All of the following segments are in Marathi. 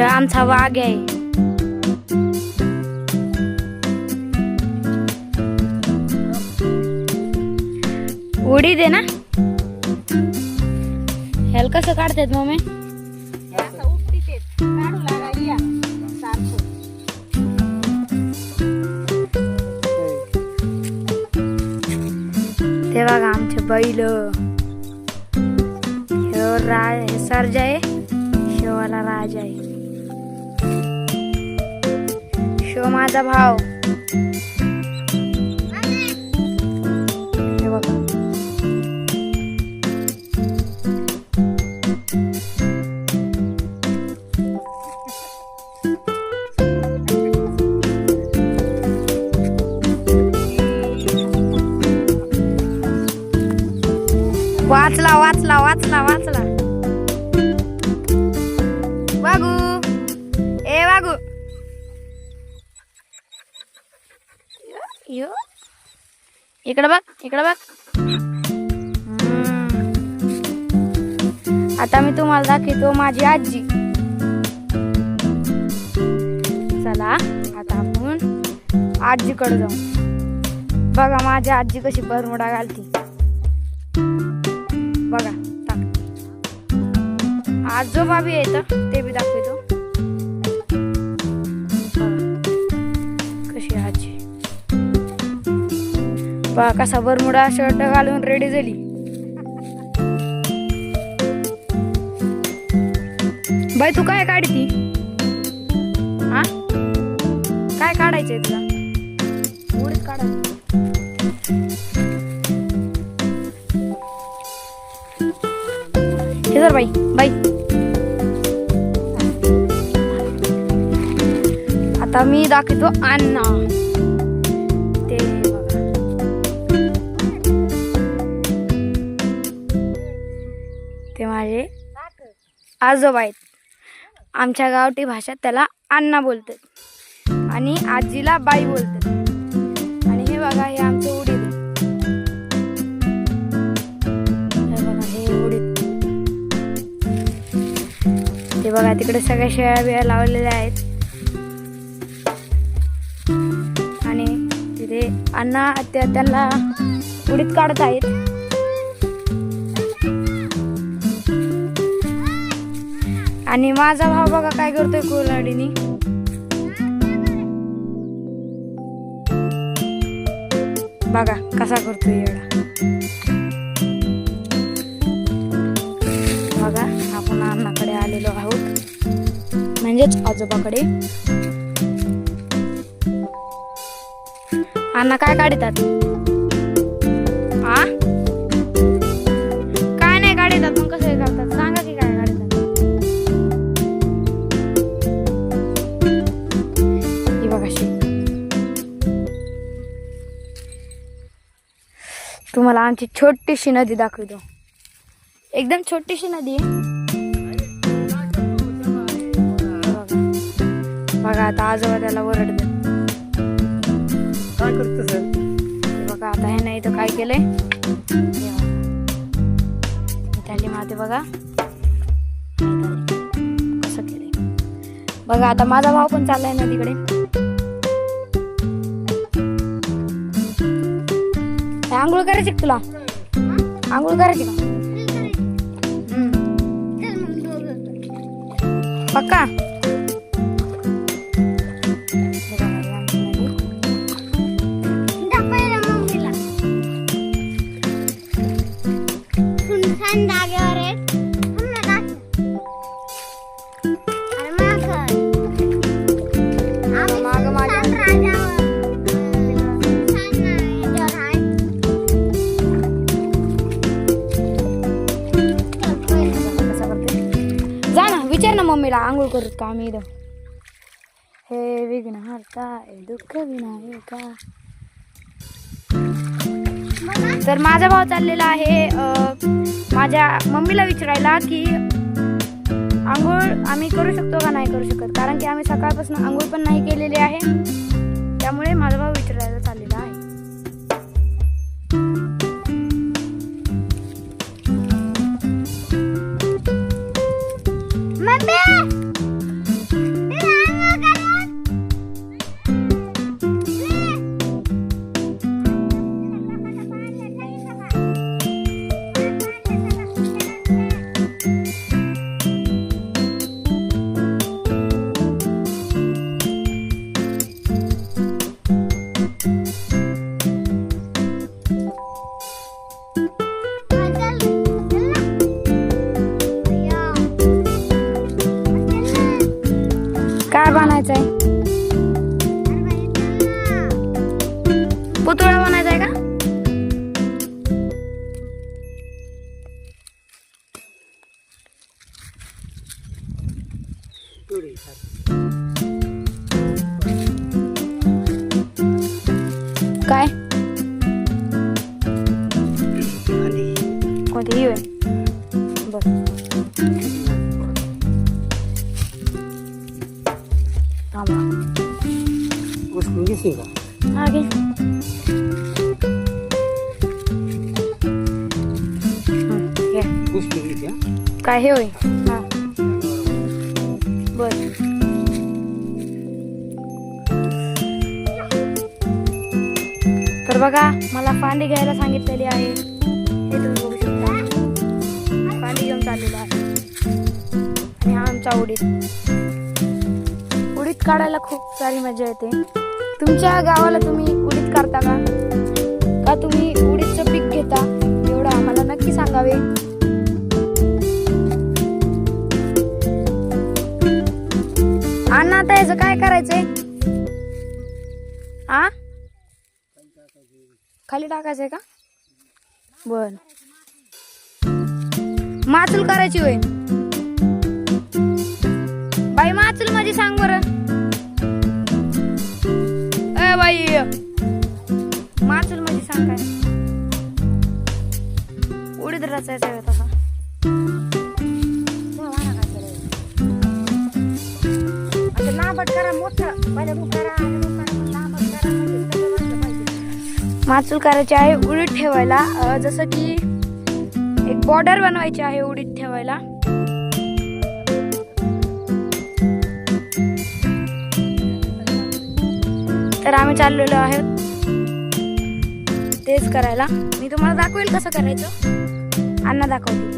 हे आमचा वाघ आहे. उडी दे ना. ह्याला कसं काढतात मम्मी असं उपटीत ते बघा आमचे बैल. ह्यो रा सर्जा आहे. शिवाला राजा आहे. किंवा माझा भाव. यो इकडं बघ इकडं बघ. आता मी तुम्हाला दाखवतो माझी आजी. चला आता आपण आजीकडे जाऊ. बघा माझी आजी कशी बरमुडा घालती. बघा आजोबा बी येतं ते बी दाखवतो. बघा कसा बरमुडा शर्ट घालून रेडी झाली. बाई तू काय काढती? हा? काय काढायचंय तुला? हे बाई बाई. आता मी दाखवतो अण्णा. आजोबा आहेत. आमच्या गावठी भाषेत त्याला अण्णा बोलतात आणि आजीला बाई बोलतात. आणि हे बघा हे आमचं उडीद हे बघा हे उडीद. ते बघा तिकडे सगळ्या शेळ्या बिळ्या लावलेल्या आहेत. आणि तिथे अण्णा त्या त्यांना उडीद काढत आहेत. आणि माझा भाव बघा काय करतोय कोलाडीनी बघा कसा करतोय एवढा. बघा आपण अण्णाकडे आलेलो आहोत. म्हणजेच आजोबाकडे. अण्णा काय काढतात? तुम्हाला आमची छोटीशी नदी दाखवतो एकदम छोटीशी नदी आहे बघा. आता आजोबा त्याला ओरडते काय करतो सर बघा आता हे नाही तर काय केलंय. त्याली माते बघा. कसं केलंय बघा आता माझा भाव पण चाललाय नदीकडे आंघोळ करायची तुला? आंघोळ करायची का. पक्का? मम्मीला आंघोळ करत का आम्ही इथं हे विघ्न हरता दुःख विनायका तर माझा भाव चाललेला आहे माझ्या मम्मीला विचारायला की आंघोळ आम्ही करू शकतो का नाही करू शकत कारण की आम्ही सकाळपासून आंघोळ पण नाही केलेली आहे त्यामुळे माझा भाव विचारायला चाललेला आहे काय? कोणती होय बर. थांबा. घेशील का? हा. काय हे होय हा. बर. तर बघा मला फांदी घ्यायला सांगितलेली आहे. हे तुम्ही बघू शकता. फांदी घेऊन चाललेला आहे. आणि हा आमचा उडीद. उडीद काढायला खूप सारी मजा येते. तुमच्या गावाला तुम्ही उडीद काढता का? का तुम्ही उडीदचं पीक घेता? एवढं आम्हाला नक्की सांगावे. आता याचं काय करायचंय? आ? खाली टाकायचंय का? बर. माचूल करायची होय. बाई माचूल माझी सांग बर. ए बाई माचूल माझी सांग काय. उडीद रचायचा आहे तसा. लांबट करा मोठं. पहिले लांबट करा माचूल करायचे आहे उडीद ठेवायला. जसं की एक बॉर्डर बनवायची आहे उडीत ठेवायला. तर आम्ही चाललेलो आहोत तेच करायला. मी तुम्हाला दाखवेल कसं करायचं. अण्णा दाखवते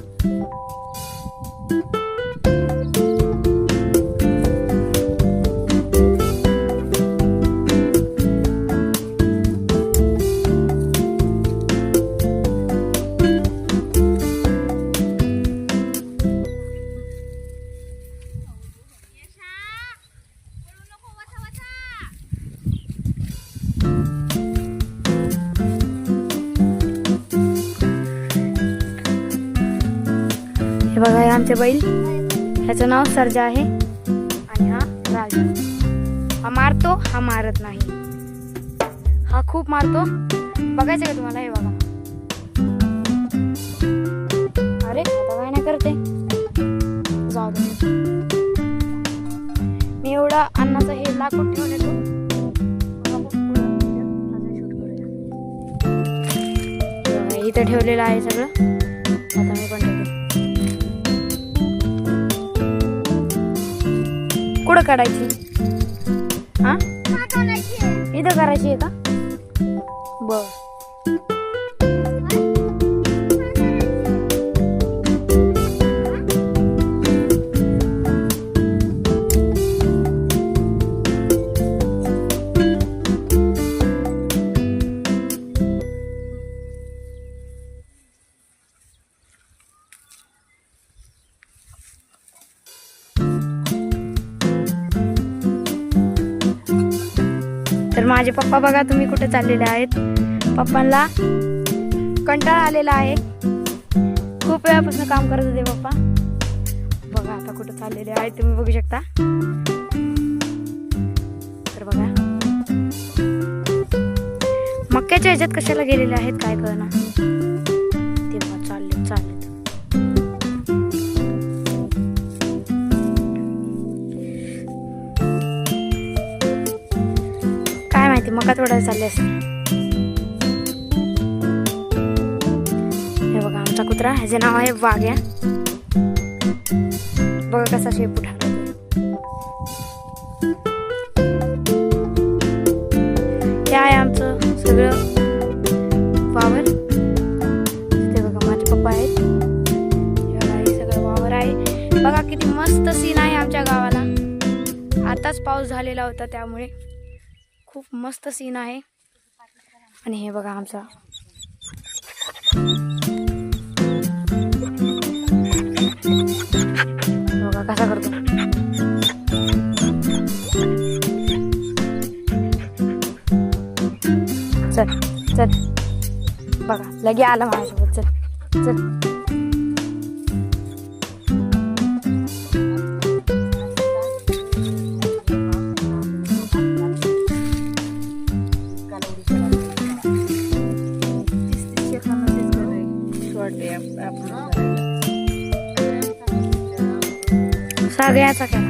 हे बघा हे आमचे बैल. ह्याचं नाव सर्जा आहे. आणि हा राजा. हा मारतो हा मारत नाही. हा खूप मारतो. बघायचं का तुम्हाला? हे बघा. अरे आता काय नाही करते. जाऊ दे. मी एवढा अन्नाचं हे लाकूड ठेवून येतो इथं ठेवलेलं आहे सगळं. कुठं काढायची? हा? इथं करायची आहे का? बर. तर माझे पप्पा बघा तुम्ही कुठे चाललेले आहेत. पप्पांना कंटाळा आलेला आहे. खूप वेळापासून काम करत होते पप्पा. बघा आता कुठे चाललेले आहेत तुम्ही बघू शकता. तर बघा. मक्याच्या ह्याच्यात कशाला गेलेले आहेत काय कळणार ते चालले चालले. मका तोडायला चालले असते. हे बघा आमचा कुत्रा ह्याचे नाव आहे वाघ्या. बघा कसा शेप उठा. हे आहे आमचं सगळं वावर. ते बघा माझे पप्पा आहेत. सगळं वावर आहे. बघा किती मस्त सीन आहे आमच्या गावाला. आताच पाऊस झालेला होता त्यामुळे. खूप मस्त सीन आहे. आणि हे बघा आमचा. बघा कसा करतो. चल चल. बघा लगे आला माझ्यासोबत. चल चल. That's okay.